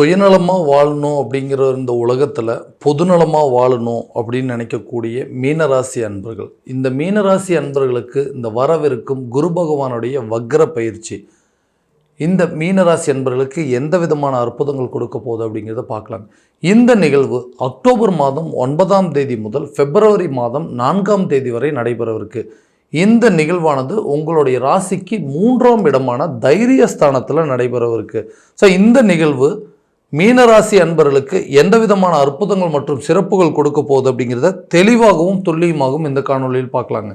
சுயநலமாக வாழணும் அப்படிங்கிற இந்த உலகத்தில் பொதுநலமாக வாழணும் அப்படின்னு நினைக்கக்கூடிய மீனராசி அன்பர்கள். இந்த மீனராசி அன்பர்களுக்கு இந்த வரவிருக்கும் குரு பகவானுடைய வக்ர பயிற்சி. இந்த மீனராசி அன்பர்களுக்கு எந்த விதமான அற்புதங்கள் கொடுக்க போகுது அப்படிங்கிறத பார்க்கலாம். இந்த நிகழ்வு அக்டோபர் மாதம் ஒன்பதாம் தேதி முதல் பிப்ரவரி மாதம் நான்காம் தேதி வரை நடைபெறவிருக்கு. இந்த நிகழ்வானது உங்களுடைய ராசிக்கு மூன்றாம் இடமான தைரிய ஸ்தானத்தில் நடைபெறவிருக்கு. ஸோ இந்த நிகழ்வு மீனராசி அன்பர்களுக்கு எந்த விதமான அற்புதங்கள் மற்றும் சிறப்புகள் கொடுக்க போகுது அப்படிங்கிறத தெளிவாகவும் துல்லியமாகவும் இந்த காணொலியில் பார்க்கலாங்க.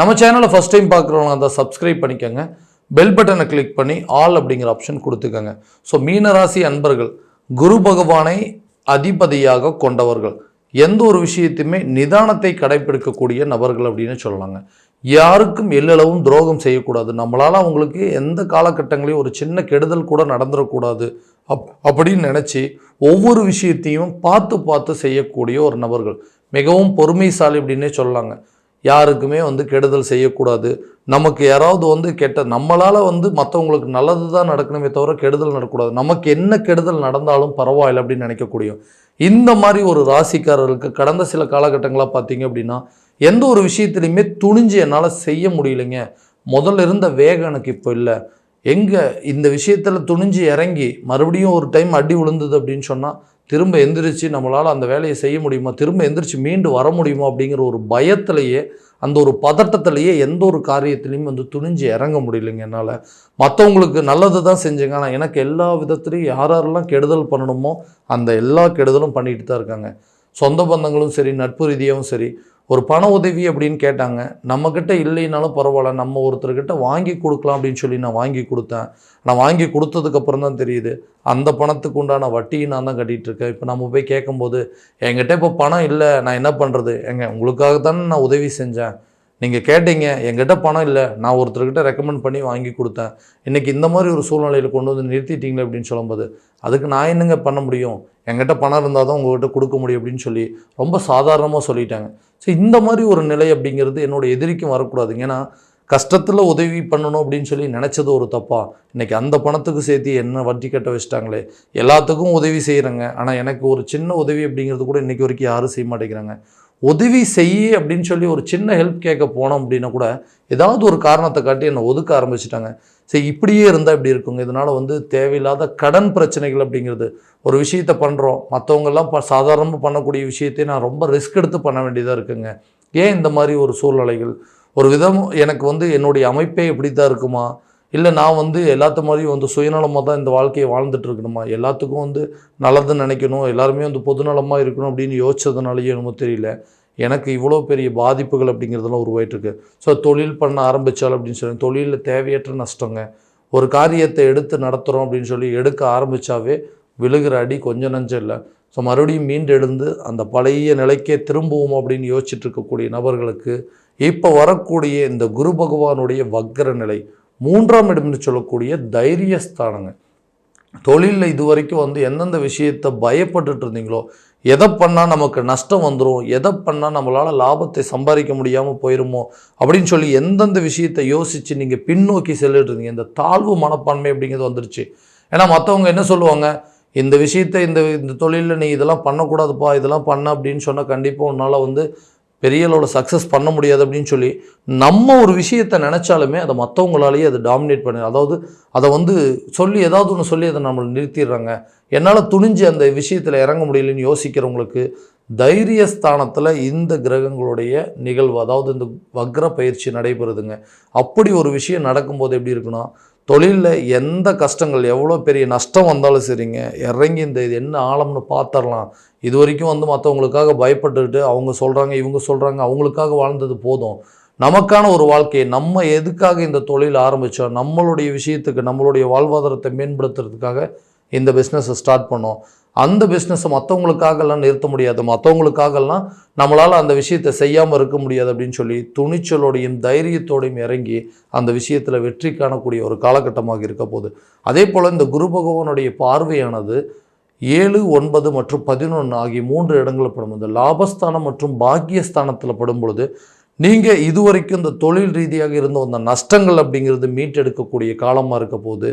நம்ம சேனலை ஃபஸ்ட் டைம் பார்க்குறவங்க அதை சப்ஸ்கிரைப் பண்ணிக்கோங்க. பெல் பட்டனை கிளிக் பண்ணி ஆல் அப்படிங்கிற ஆப்ஷன் கொடுத்துக்கோங்க. ஸோ மீனராசி அன்பர்கள் குரு பகவானை அதிபதியாக கொண்டவர்கள். எந்த ஒரு விஷயத்தையுமே நிதானத்தை கடைபிடிக்கக்கூடிய நபர்கள் அப்படின்னு சொல்லலாங்க. யாருக்கும் எல்லளவும் துரோகம் செய்யக்கூடாது. நம்மளால் அவங்களுக்கு எந்த காலகட்டங்களையும் ஒரு சின்ன கெடுதல் கூட நடந்துடக்கூடாது அப் அப்படின்னு நினச்சி ஒவ்வொரு விஷயத்தையும் பார்த்து பார்த்து செய்யக்கூடிய ஒரு நபர்கள். மிகவும் பொறுமைசாலி அப்படின்னே சொல்லலாங்க. யாருக்குமே வந்து கெடுதல் செய்யக்கூடாது. நமக்கு யாராவது வந்து கெட்ட நம்மளால் வந்து மற்றவங்களுக்கு நல்லது தான் நடக்கணுமே தவிர கெடுதல் நடக்கக்கூடாது. நமக்கு என்ன கெடுதல் நடந்தாலும் பரவாயில்லை அப்படின்னு நினைக்கக்கூடிய இந்த மாதிரி ஒரு ராசிக்காரர்களுக்கு கடந்த சில காலகட்டங்களாக பார்த்தீங்க அப்படின்னா எந்த ஒரு விஷயத்துலையுமே துணிஞ்சு என்னால் செய்ய முடியலைங்க. முதல்ல இருந்த வேகம் எனக்கு இப்போ இல்லை. எங்கே இந்த விஷயத்தில் துணிஞ்சு இறங்கி மறுபடியும் ஒரு டைம் அடி விழுந்தது அப்படின்னு சொன்னால் திரும்ப எந்திரிச்சு நம்மளால் அந்த வேலையை செய்ய முடியுமா? திரும்ப எந்திரிச்சு மீண்டு வர முடியுமா? அப்படிங்கிற ஒரு பயத்திலேயே அந்த ஒரு பதட்டத்திலேயே எந்த ஒரு காரியத்திலையும் வந்து துணிஞ்சு இறங்க முடியலைங்க என்னால். மற்றவங்களுக்கு நல்லது தான் செஞ்சுங்க. ஆனால் எனக்கு எல்லா விதத்துலையும் யார் யாரெல்லாம் கெடுதல் பண்ணணுமோ அந்த எல்லா கெடுதலும் பண்ணிட்டு தான் இருக்காங்க. சொந்த பந்தங்களும் சரி நட்பு ரீதியாகவும் சரி ஒரு பண உதவி அப்படின்னு கேட்டாங்க. நம்மக்கிட்ட இல்லைனாலும் பரவாயில்ல நம்ம ஒருத்தர்கிட்ட வாங்கி கொடுக்கலாம் அப்படின்னு சொல்லி நான் வாங்கி கொடுத்தேன். நான் வாங்கி கொடுத்ததுக்கப்புறம் தான் தெரியுது அந்த பணத்துக்கு உண்டான வட்டியை நான் தான் கட்டிகிட்டு இருக்கேன். இப்போ நம்ம போய் கேட்கும்போது என்கிட்ட இப்போ பணம் இல்லை நான் என்ன பண்ணுறது எங்க உங்களுக்காக தானே நான் உதவி செஞ்சேன். நீங்கள் கேட்டீங்க என்கிட்ட பணம் இல்லை நான் ஒருத்தர்கிட்ட ரெக்கமெண்ட் பண்ணி வாங்கி கொடுத்தேன். இன்றைக்கி இந்த மாதிரி ஒரு சூழ்நிலையில் கொண்டு வந்து நிறுத்திட்டீங்களே அப்படின்னு சொல்லும்போது அதுக்கு நான் என்னங்க பண்ண முடியும்? என்கிட்ட பணம் இருந்தால் தான் உங்கள்கிட்ட கொடுக்க முடியும் அப்படின்னு சொல்லி ரொம்ப சாதாரணமாக சொல்லிட்டாங்க. ஸோ இந்த மாதிரி ஒரு நிலை அப்படிங்கிறது என்னோட எதிரிக்கும் வரக்கூடாதுங்க ஏன்னா கஷ்டத்தில் உதவி பண்ணணும் அப்படின்னு சொல்லி நினச்சது ஒரு தப்பா? இன்றைக்கி அந்த பணத்துக்கு சேர்த்து என்ன வட்டி கட்ட வச்சிட்டாங்களே? எல்லாத்துக்கும் உதவி செய்கிறேங்க ஆனால் எனக்கு ஒரு சின்ன உதவி அப்படிங்கிறது கூட இன்றைக்கி வரைக்கும் யாரும் செய்ய மாட்டேங்கிறாங்க. உதவி செய்ய அப்படின்னு சொல்லி ஒரு சின்ன ஹெல்ப் கேட்க போனோம் அப்படின்னா கூட ஏதாவது ஒரு காரணத்தை காட்டி என்னை ஒதுக்க ஆரம்பிச்சிட்டாங்க. சரி இப்படியே இருந்தால் இப்படி இருக்குங்க. இதனால் வந்து தேவையில்லாத கடன் பிரச்சனைகள் அப்படிங்கிறது ஒரு விஷயத்த பண்ணுறோம் மற்றவங்கெல்லாம் ப சாதாரணமாக பண்ணக்கூடிய விஷயத்தை நான் ரொம்ப ரிஸ்க் எடுத்து பண்ண வேண்டியதாக இருக்குங்க. ஏன் இந்த மாதிரி ஒரு சூழ்நிலைகள்? ஒரு விதம் எனக்கு வந்து என்னுடைய அமைப்பே இப்படி தான் இருக்குமா? இல்லை நான் வந்து எல்லாத்த மாதிரியும் வந்து சுயநலமாக தான் இந்த வாழ்க்கையை வாழ்ந்துட்டு இருக்கணுமா? எல்லாத்துக்கும் வந்து நல்லது நினைக்கணும். எல்லாருமே வந்து பொதுநலமாக இருக்கணும் அப்படின்னு யோசிச்சதுனாலேயே என்னமோ தெரியல. எனக்கு இவ்வளோ பெரிய பாதிப்புகள் அப்படிங்கிறதெல்லாம் உருவாயிட்டுருக்கு. ஸோ தொழில் பண்ண ஆரம்பித்தால் அப்படின்னு சொல்லி தொழிலில் தேவையற்ற நஷ்டங்க. ஒரு காரியத்தை எடுத்து நடத்துகிறோம் அப்படின்னு சொல்லி எடுக்க ஆரம்பித்தாவே விழுகிற அடி கொஞ்சம் நஞ்சம் இல்லை. ஸோ மறுபடியும் மீண்டெழுந்து அந்த பழைய நிலைக்கே திரும்புவோம் அப்படின்னு யோசிச்சுட்டு இருக்கக்கூடிய நபர்களுக்கு இப்போ வரக்கூடிய இந்த குரு பகவானுடைய வக்ர நிலை மூன்றாம் இடம்னு சொல்லக்கூடிய தைரியஸ்தானங்க. தொழிலில் இது வரைக்கும் வந்து எந்தெந்த விஷயத்தை பயப்பட்டுட்டு இருந்தீங்களோ எதை பண்ணால் நமக்கு நஷ்டம் வந்துடும் எதை பண்ணால் நம்மளால் லாபத்தை சம்பாதிக்க முடியாமல் போயிருமோ அப்படின்னு சொல்லி எந்தெந்த விஷயத்தை யோசித்து நீங்கள் பின்னோக்கி செல்லிட்டு இருந்தீங்க. இந்த தாழ்வு மனப்பான்மை அப்படிங்கிறது வந்துருச்சு. ஏன்னா மற்றவங்க என்ன சொல்லுவாங்க? இந்த விஷயத்தை இந்த இந்த தொழிலில் நீ இதெல்லாம் பண்ணக்கூடாதுப்பா இதெல்லாம் பண்ண அப்படின்னு சொன்னால் கண்டிப்பாக உன்னால் வந்து பெரிய அளவில் சக்ஸஸ் பண்ண முடியாது அப்படின்னு சொல்லி நம்ம ஒரு விஷயத்தை நினச்சாலுமே அதை மற்றவங்களாலேயே அதை டாமினேட் பண்ணி அதாவது அதை வந்து சொல்லி ஏதாவது ஒன்று சொல்லி அதை நம்மளை நிறுத்திடுறாங்க. என்னால் துணிஞ்சு அந்த விஷயத்தில் இறங்க முடியலன்னு யோசிக்கிறவங்களுக்கு தைரியஸ்தானத்தில் இந்த கிரகங்களுடைய நிகழ்வு அதாவது இந்த வக்ர பயிற்சி நடைபெறுதுங்க. அப்படி ஒரு விஷயம் நடக்கும்போது எப்படி இருக்குன்னா தொழிலில் எந்த கஷ்டங்கள் எவ்வளோ பெரிய நஷ்டம் வந்தாலும் சரிங்க. இறங்கி இந்த இது என்ன ஆழம்னு பார்த்துடலாம். இது வரைக்கும் வந்து மற்றவங்களுக்காக பயப்பட்டுக்கிட்டு அவங்க சொல்கிறாங்க இவங்க சொல்கிறாங்க அவங்களுக்காக வாழ்ந்தது போதும். நமக்கான ஒரு வாழ்க்கையை நம்ம எதுக்காக இந்த தொழில் ஆரம்பித்தோம் நம்மளுடைய விஷயத்துக்கு நம்மளுடைய வாழ்வாதாரத்தை மேம்படுத்துறதுக்காக இந்த பிஸ்னஸை ஸ்டார்ட் பண்ணோம். அந்த பிஸ்னஸை மற்றவங்களுக்காகலாம் நிறுத்த முடியாது. மற்றவங்களுக்காகலாம் நம்மளால் அந்த விஷயத்தை செய்யாமல் இருக்க முடியாது அப்படின்னு சொல்லி துணிச்சலோடையும் தைரியத்தோடையும் இறங்கி அந்த விஷயத்தில் வெற்றி காணக்கூடிய ஒரு காலகட்டமாக இருக்க போகுது. அதே போல் இந்த குரு பகவானுடைய பார்வையானது ஏழு ஒன்பது மற்றும் பதினொன்று ஆகிய மூன்று இடங்களில் படும். இந்த லாபஸ்தானம் மற்றும் பாக்கியஸ்தானத்தில் படும் பொழுது நீங்கள் இதுவரைக்கும் இந்த தொழில் ரீதியாக இருந்த அந்த நஷ்டங்கள் அப்படிங்கிறது மீட்டெடுக்கக்கூடிய காலமாக இருக்க போது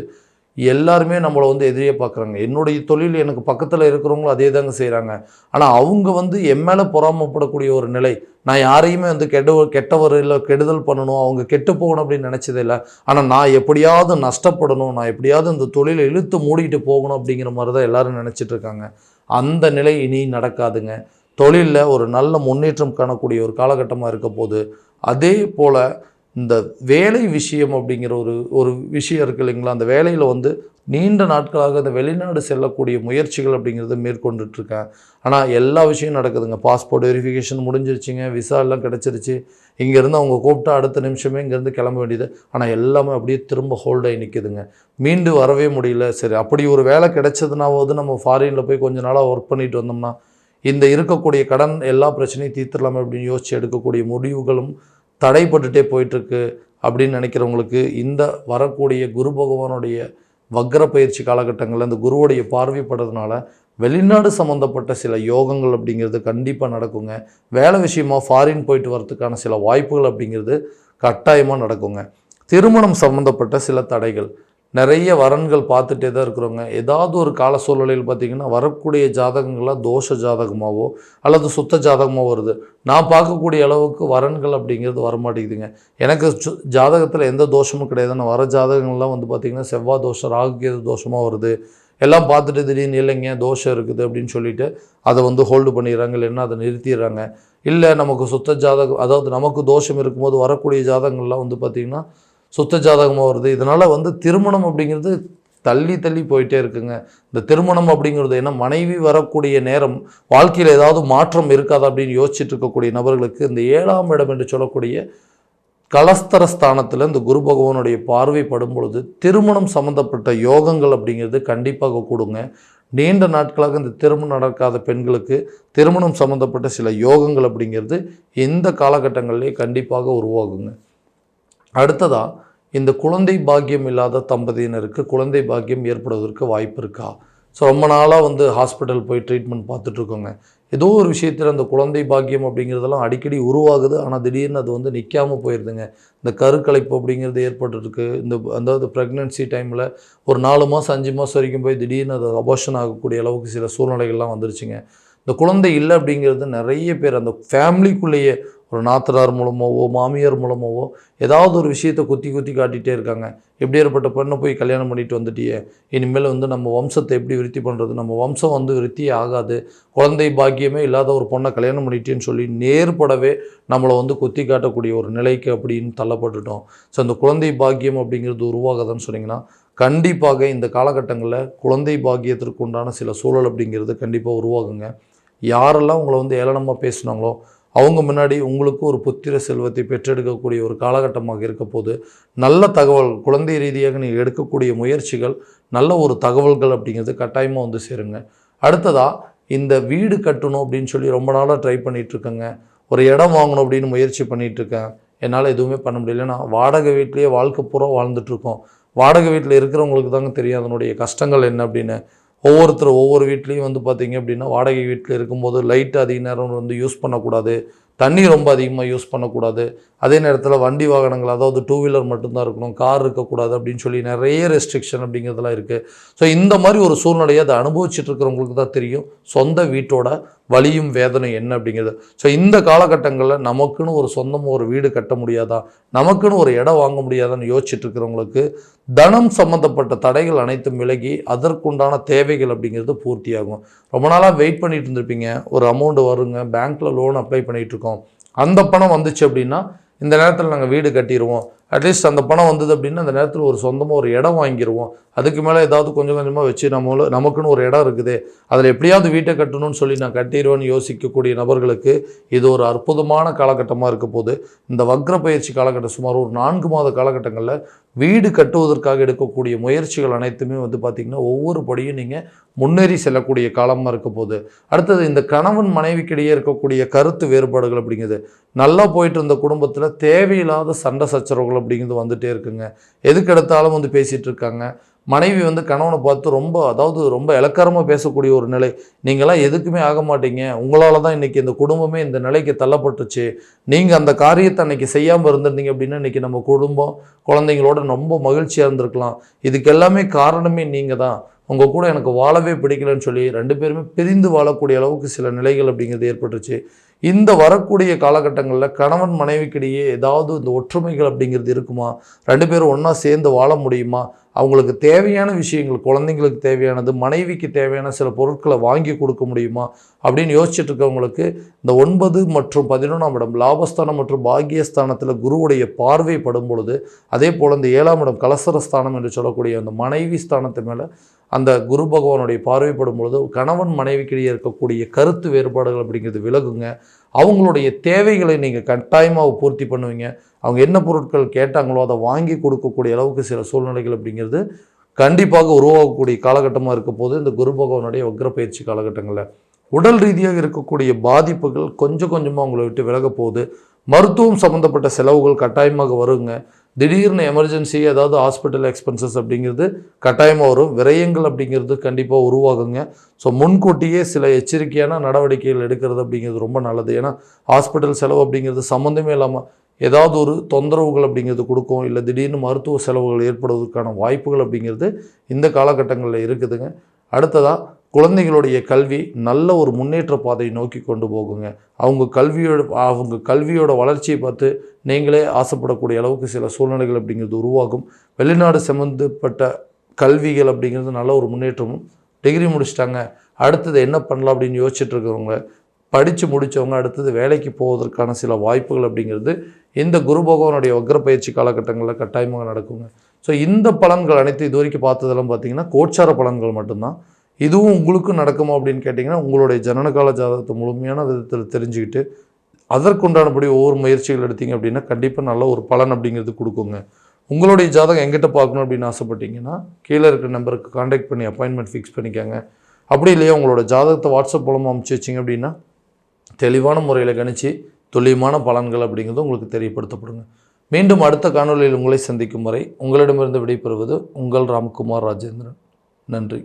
எல்லாருமே நம்மளை வந்து எதிரியே பார்க்குறாங்க என்னுடைய தொழில் எனக்கு பக்கத்தில் இருக்கிறவங்களும் அதே தாங்க செய்கிறாங்க ஆனால் அவங்க வந்து என் மேலே பொறாமப்படக்கூடிய ஒரு நிலை. நான் யாரையுமே வந்து கெட கெட்டவர் இல்லை கெடுதல் பண்ணணும் அவங்க கெட்டு போகணும் அப்படின்னு நினச்சதே இல்லை. ஆனால் நான் எப்படியாவது நஷ்டப்படணும் நான் எப்படியாவது இந்த தொழிலை இழுத்து மூடிட்டு போகணும் அப்படிங்கிற மாதிரி தான் எல்லோரும் நினச்சிட்ருக்காங்க அந்த நிலை இனி நடக்காதுங்க. தொழிலில் ஒரு நல்ல முன்னேற்றம் காணக்கூடிய ஒரு காலகட்டமாக இருக்க போது அதே போல் இந்த வேலை விஷயம் அப்படிங்கிற ஒரு ஒரு விஷயம் இருக்கு இல்லைங்களா? அந்த வேலையில் வந்து நீண்ட நாட்களாக இந்த வெளிநாடு செல்லக்கூடிய முயற்சிகள் அப்படிங்கிறத மேற்கொண்டுட்ருக்கேன். ஆனால் எல்லா விஷயம் நடக்குதுங்க. Passport verification முடிஞ்சிருச்சுங்க. விசா எல்லாம் கிடச்சிருச்சு. இங்கேருந்து அவங்க கூப்பிட்டா அடுத்த நிமிஷமே இங்கேருந்து கிளம்ப வேண்டியது. ஆனால் எல்லாமே அப்படியே திரும்ப ஹோல்ட் ஆகி மீண்டு வரவே முடியல. சரி அப்படி ஒரு வேலை கிடைச்சதுனாவது நம்ம ஃபாரினில் போய் கொஞ்ச நாளாக ஒர்க் பண்ணிட்டு வந்தோம்னா இந்த இருக்கக்கூடிய கடன் எல்லா பிரச்சனையும் தீர்த்துடலாமே அப்படின்னு யோசிச்சு எடுக்கக்கூடிய முடிவுகளும் தடைப்பட்டுட்டே போயிட்டுருக்கு அப்படின்னு நினைக்கிறவங்களுக்கு இந்த வரக்கூடிய குரு பகவானுடைய வக்ர பயிற்சி காலகட்டங்களில் இந்த குருவுடைய பார்வைப்படுறதுனால வெளிநாடு சம்மந்தப்பட்ட சில யோகங்கள் அப்படிங்கிறது கண்டிப்பாக நடக்குங்க. வேலை விஷயமாக ஃபாரின் போயிட்டு வரதுக்கான சில வாய்ப்புகள் அப்படிங்கிறது கட்டாயமாக நடக்குங்க. திருமணம் சம்மந்தப்பட்ட சில தடைகள் நிறைய வரன்கள் பார்த்துட்டே தான் இருக்கிறோங்க ஏதாவது ஒரு கால சூழ்நிலையில் பார்த்திங்கன்னா வரக்கூடிய ஜாதகங்களாக தோஷ ஜாதகமாகவோ அல்லது சுத்த ஜாதகமாக வருது. நான் பார்க்கக்கூடிய அளவுக்கு வரன்கள் அப்படிங்கிறது வரமாட்டேங்குதுங்க. எனக்கு சு- ஜாதகத்தில் எந்த தோஷமும் கிடையாது. நான் வர ஜாதகங்கள்லாம் வந்து பார்த்திங்கன்னா செவ்வாய் தோஷம் ராகுகேது தோஷமாக வருது. எல்லாம் பார்த்துட்டு திடீர்னு இல்லைங்க தோஷம் இருக்குது அப்படின்னு சொல்லிட்டு அதை வந்து ஹோல்டு பண்ணிடுறாங்க இல்லைன்னா அதை நிறுத்திடுறாங்க. இல்லை நமக்கு சுத்த ஜாதகம் அதாவது நமக்கு தோஷம் இருக்கும்போது வரக்கூடிய ஜாதகங்கள்லாம் வந்து பார்த்திங்கன்னா சுத்த ஜாதகமாக வருது. இதனால் வந்து திருமணம் அப்படிங்கிறது தள்ளி தள்ளி போயிட்டே இருக்குங்க. இந்த திருமணம் அப்படிங்கிறது ஏன்னா மனைவி வரக்கூடிய நேரம் வாழ்க்கையில் ஏதாவது மாற்றம் இருக்காதா அப்படின்னு யோசிச்சுட்டு இருக்கக்கூடிய நபர்களுக்கு இந்த ஏழாம் இடம் என்று சொல்லக்கூடிய கலஸ்தர ஸ்தானத்தில் இந்த குரு பகவானுடைய பார்வை படும் பொழுது திருமணம் சம்மந்தப்பட்ட யோகங்கள் அப்படிங்கிறது கண்டிப்பாக கொடுங்க. நீண்ட நாட்களாக இந்த திருமணம் நடக்காத பெண்களுக்கு திருமணம் சம்மந்தப்பட்ட சில யோகங்கள் அப்படிங்கிறது இந்த காலகட்டங்கள்லேயே கண்டிப்பாக உருவாகுங்க. அடுத்ததாக இந்த குழந்தை பாக்கியம் இல்லாத தம்பதியினருக்கு குழந்தை பாக்கியம் ஏற்படுவதற்கு வாய்ப்பு இருக்கா? ஸோ ரொம்ப நாளாக வந்து ஹாஸ்பிட்டல் போய் ட்ரீட்மெண்ட் பார்த்துட்ருக்கோங்க ஏதோ ஒரு விஷயத்தில் அந்த குழந்தை பாக்கியம் அப்படிங்கிறதெல்லாம் அடிக்கடி உருவாகுது. ஆனால் திடீர்னு அது வந்து நிற்காம போயிடுதுங்க இந்த கருக்கலைப்பு அப்படிங்கிறது ஏற்பட்டுருக்கு. இந்த அதாவது ப்ரெக்னென்சி டைமில் ஒரு நாலு மாதம் அஞ்சு மாதம் வரைக்கும் போய் திடீர்னு அது அபார்ஷன் ஆகக்கூடிய அளவுக்கு சில சூழ்நிலைகள்லாம் வந்துருச்சுங்க. இந்த குழந்தை இல்லை அப்படிங்கிறது நிறைய பேர் அந்த ஃபேமிலிக்குள்ளேயே ஒரு நாத்தனார் மூலமாகவோ மாமியார் மூலமாகவோ ஏதாவது ஒரு விஷயத்தை குத்தி குத்தி காட்டிகிட்டே இருக்காங்க. எப்படி ஏற்பட்ட பெண்ணை போய் கல்யாணம் பண்ணிட்டு வந்துட்டியே. இனிமேல் வந்து நம்ம வம்சத்தை எப்படி விருத்தி பண்ணுறது நம்ம வம்சம் வந்து விருத்தியே ஆகாது. குழந்தை பாக்கியமே இல்லாத ஒரு பொண்ணை கல்யாணம் பண்ணிட்டேன்னு சொல்லி நேர்படவே நம்மளை வந்து குத்தி காட்டக்கூடிய ஒரு நிலைக்கு அப்படின்னு தள்ளப்பட்டுட்டோம். ஸோ அந்த குழந்தை பாக்கியம் அப்படிங்கிறது உருவாகுதுன்னு சொன்னிங்கன்னா கண்டிப்பாக இந்த காலகட்டங்களில் குழந்தை பாக்கியத்திற்கு உண்டான சில சூழல் அப்படிங்கிறது கண்டிப்பாக உருவாகுங்க. யாரெல்லாம் உங்களை வந்து ஏளனமாக பேசுனாங்களோ அவங்க முன்னாடி உங்களுக்கு ஒரு புத்திர செல்வத்தை பெற்றெடுக்கக்கூடிய ஒரு காலகட்டமாக இருக்க போது நல்ல தகவல் குழந்தை ரீதியாக நீங்கள் எடுக்கக்கூடிய முயற்சிகள் நல்ல ஒரு தகவல்கள் அப்படிங்கிறது கட்டாயமாக வந்து சேருங்க. அடுத்ததாக இந்த வீடு கட்டணும் அப்படின்னு சொல்லி ரொம்ப நாளாக ட்ரை பண்ணிகிட்ருக்கேங்க ஒரு இடம் வாங்கணும் அப்படின்னு முயற்சி பண்ணிகிட்ருக்கேன் என்னால் எதுவுமே பண்ண முடியல. நான் வாடகை வீட்லேயே வாழ்க்கை பூரா வாழ்ந்துட்டுருக்கோம். வாடகை வீட்டில் இருக்கிறவங்களுக்கு தாங்க தெரியும் அதனுடைய கஷ்டங்கள் என்ன அப்படின்னு. ஒவ்வொருத்தர் ஒவ்வொரு வீட்லேயும் வந்து பார்த்தீங்க அப்படின்னா வாடகை வீட்டில் இருக்கும்போது லைட் அதிக நேரம் வந்து யூஸ் பண்ணக்கூடாது. தண்ணி ரொம்ப அதிகமாக யூஸ் பண்ணக்கூடாது. அதே நேரத்தில் வண்டி வாகனங்கள் அதாவது டூ வீலர் மட்டும்தான் இருக்கணும் கார் இருக்கக்கூடாது அப்படின்னு சொல்லி நிறைய ரெஸ்ட்ரிக்ஷன் அப்படிங்கிறதுலாம் இருக்குது ஸோ இந்த மாதிரி ஒரு சூழ்நிலையை அதை அனுபவிச்சுட்டு இருக்கிறவங்களுக்கு தான் தெரியும். சொந்த வீட்டோட வலியும் வேதனை என்ன அப்படிங்கிறது. ஸோ இந்த காலகட்டங்களில் நமக்குன்னு ஒரு சொந்தமாக ஒரு வீடு கட்ட முடியாதா? நமக்குன்னு ஒரு இடம் வாங்க முடியாதான்னு யோசிச்சுட்டு இருக்கிறவங்களுக்கு தனம் சம்மந்தப்பட்ட தடைகள் அனைத்தும் விலகி அதற்குண்டான தேவைகள் அப்படிங்கிறது பூர்த்தியாகும். ரொம்ப நாளாக வெயிட் பண்ணிட்டு இருந்திருப்பீங்க ஒரு அமௌண்ட் வருங்க. பேங்க்கில் லோன் அப்ளை பண்ணிகிட்ருக்கோம் அந்த பணம் வந்துச்சு அப்படின்னா இந்த நேரத்தில் நாங்கள் வீடு கட்டிடுவோம் அட்லீஸ்ட் அந்த பணம் வந்தது அப்படின்னா அந்த நேரத்தில் ஒரு சொந்தமாக ஒரு இடம் வாங்கிடுவோம் அதுக்கு மேலே ஏதாவது கொஞ்சம் கொஞ்சமாக வச்சு நம்மள நமக்குன்னு ஒரு இடம் இருக்குது. அதில் எப்படியாவது வீட்டை கட்டணும்னு சொல்லி நான் கட்டிடுவேன்னு யோசிக்கக்கூடிய நபர்களுக்கு இது ஒரு அற்புதமான காலகட்டமாக இருக்க போது இந்த வக்ர பயிற்சி காலகட்டம் சுமார் ஒரு நான்கு மாத காலகட்டங்களில் வீடு கட்டுவதற்காக எடுக்கக்கூடிய முயற்சிகள் அனைத்துமே வந்து பார்த்திங்கன்னா ஒவ்வொரு படியும் நீங்கள் முன்னேறி செல்லக்கூடிய காலமாக இருக்க போகுது அடுத்தது இந்த கணவன் மனைவிக்கிடையே இருக்கக்கூடிய கருத்து வேறுபாடுகள் அப்படிங்கிறது நல்லா போயிட்டு இருந்த குடும்பத்தில் தேவையில்லாத சண்டை சச்சரவுகள் அப்படிங்கிறது வந்துட்டே இருக்குங்க. எதுக்கு எடுத்தாலும் வந்து பேசிகிட்டு இருக்காங்க. மனைவி வந்து கணவனை பார்த்து ரொம்ப அதாவது ரொம்ப இலக்காரமாக பேசக்கூடிய ஒரு நிலை. நீங்களாம் எதுக்குமே ஆக மாட்டீங்க. உங்களால் தான் இன்றைக்கி இந்த குடும்பமே இந்த நிலைக்கு தள்ளப்பட்டுச்சு. நீங்கள் அந்த காரியத்தை அன்றைக்கி செய்யாமல் இருந்திருந்தீங்க அப்படின்னா இன்றைக்கி நம்ம குடும்பம் குழந்தைங்களோட ரொம்ப மகிழ்ச்சியாக இருந்திருக்கலாம். இதுக்கு எல்லாமே காரணமே நீங்கள் தான். உங்கள் கூட எனக்கு வாழவே பிடிக்கலன்னு சொல்லி ரெண்டு பேருமே பிரிந்து வாழக்கூடிய அளவுக்கு சில நிலைகள் அப்படிங்கிறது ஏற்பட்டுச்சு இந்த வரக்கூடிய காலகட்டங்களில் கணவன் மனைவிக்கிடையே ஏதாவது இந்த ஒற்றுமைகள் அப்படிங்கிறது இருக்குமா? ரெண்டு பேரும் ஒன்றா சேர்ந்து வாழ முடியுமா? அவங்களுக்கு தேவையான விஷயங்கள் குழந்தைங்களுக்கு தேவையானது மனைவிக்கு தேவையான சில பொருட்களை வாங்கி கொடுக்க முடியுமா அப்படின்னு யோசிச்சுட்டு இருக்கவங்களுக்கு இந்த ஒன்பது மற்றும் பதினொன்றாம் இடம் லாபஸ்தானம் மற்றும் பாக்கியஸ்தானத்தில் குருவுடைய பார்வை படும் பொழுது அதே போல் இந்த ஏழாம் இடம் கலசரஸ்தானம் என்று சொல்லக்கூடிய அந்த மனைவி ஸ்தானத்து மேலே அந்த குரு பகவானுடைய பார்வைப்படும் பொழுது கணவன் மனைவிக்கிடையே இருக்கக்கூடிய கருத்து வேறுபாடுகள் அப்படிங்கிறது விலகுங்க. அவங்களுடைய தேவைகளை நீங்கள் கட்டாயமாக பூர்த்தி பண்ணுவீங்க. அவங்க என்ன பொருட்கள் கேட்டாங்களோ அதை வாங்கி கொடுக்கக்கூடிய அளவுக்கு சில சூழ்நிலைகள் அப்படிங்கிறது கண்டிப்பாக உருவாகக்கூடிய காலகட்டமாக இருக்க போது இந்த குரு பகவானுடைய வக்ர பயிற்சி காலகட்டங்களில். உடல் ரீதியாக இருக்கக்கூடிய பாதிப்புகள் கொஞ்சம் கொஞ்சமாக உங்களை விட்டு விலக போகுது. மருத்துவம் சம்மந்தப்பட்ட செலவுகள் கட்டாயமாக வருங்க. திடீர்னு எமர்ஜென்சி ஏதாவது ஹாஸ்பிட்டல் எக்ஸ்பென்சஸ் அப்படிங்கிறது கட்டாயமாக வரும். விரயங்கள் அப்படிங்கிறது கண்டிப்பாக உருவாகுங்க. ஸோ முன்கூட்டியே சில எச்சரிக்கையான நடவடிக்கைகள் எடுக்கிறது அப்படிங்கிறது ரொம்ப நல்லது. ஏன்னா ஹாஸ்பிட்டல் செலவு அப்படிங்கிறது சம்மந்தமே இல்லாமல் ஏதாவது ஒரு தொந்தரவுகள் அப்படிங்கிறது கொடுக்கும். இல்லை திடீர்னு மருத்துவ செலவுகள் ஏற்படுவதற்கான வாய்ப்புகள் அப்படிங்கிறது இந்த காலகட்டங்களில் இருக்குதுங்க. அடுத்ததாக குழந்தைங்களுடைய கல்வி நல்ல ஒரு முன்னேற்ற பாதையை நோக்கி கொண்டு போகுங்க. அவங்க கல்வியோட அவங்க கல்வியோட வளர்ச்சியை பார்த்து நீங்களே ஆசைப்படக்கூடிய அளவுக்கு சில சூழ்நிலைகள் அப்படிங்கிறது உருவாகும். வெளிநாடு சம்மந்தப்பட்ட கல்விகள் அப்படிங்கிறது நல்ல ஒரு முன்னேற்றமும் டிகிரி முடிச்சிட்டாங்க. அடுத்தது என்ன பண்ணலாம் அப்படின்னு யோசிச்சுட்டு இருக்கிறவங்க படித்து முடித்தவங்க அடுத்தது வேலைக்கு போவதற்கான சில வாய்ப்புகள் அப்படிங்கிறது இந்த குரு பகவானுடைய வக்ர பயிற்சி காலகட்டங்களில் கட்டாயமாக நடக்குங்க. ஸோ இந்த பலன்கள் அனைத்து இது வரைக்கும் பார்த்ததெல்லாம் பார்த்தீங்கன்னா கோச்சார பலன்கள் மட்டும்தான். இதுவும் உங்களுக்கும் நடக்குமா அப்படின்னு கேட்டிங்கன்னா உங்களுடைய ஜனனகால ஜாதகத்தை முழுமையான விதத்தில் தெரிஞ்சுக்கிட்டு அதற்குண்டானபடி ஒவ்வொரு முயற்சிகள் எடுத்தீங்க அப்படின்னா கண்டிப்பாக நல்ல ஒரு பலன் அப்படிங்கிறது கொடுக்குங்க. உங்களுடைய ஜாதகம் எங்கிட்ட பார்க்கணும் அப்படின்னு ஆசைப்பட்டீங்கன்னா கீழே இருக்கிற நம்பருக்கு காண்டாக்ட் பண்ணி அப்பாயின்மெண்ட் ஃபிக்ஸ் பண்ணிக்கோங்க. அப்படி இல்லையா உங்களோட ஜாதகத்தை வாட்ஸ்அப் மூலமாக அமுச்சு வச்சிங்க அப்படின்னா தெளிவான முறையில் கணிச்சு துல்லியமான பலன்கள் அப்படிங்கிறது உங்களுக்கு தெரியப்படுத்தப்படுங்க. மீண்டும் அடுத்த காணொலியில் உங்களை சந்திக்கும் வரை உங்களிடமிருந்து விடைபெறுவது உங்கள் ராம்குமார் ராஜேந்திரன். நன்றி.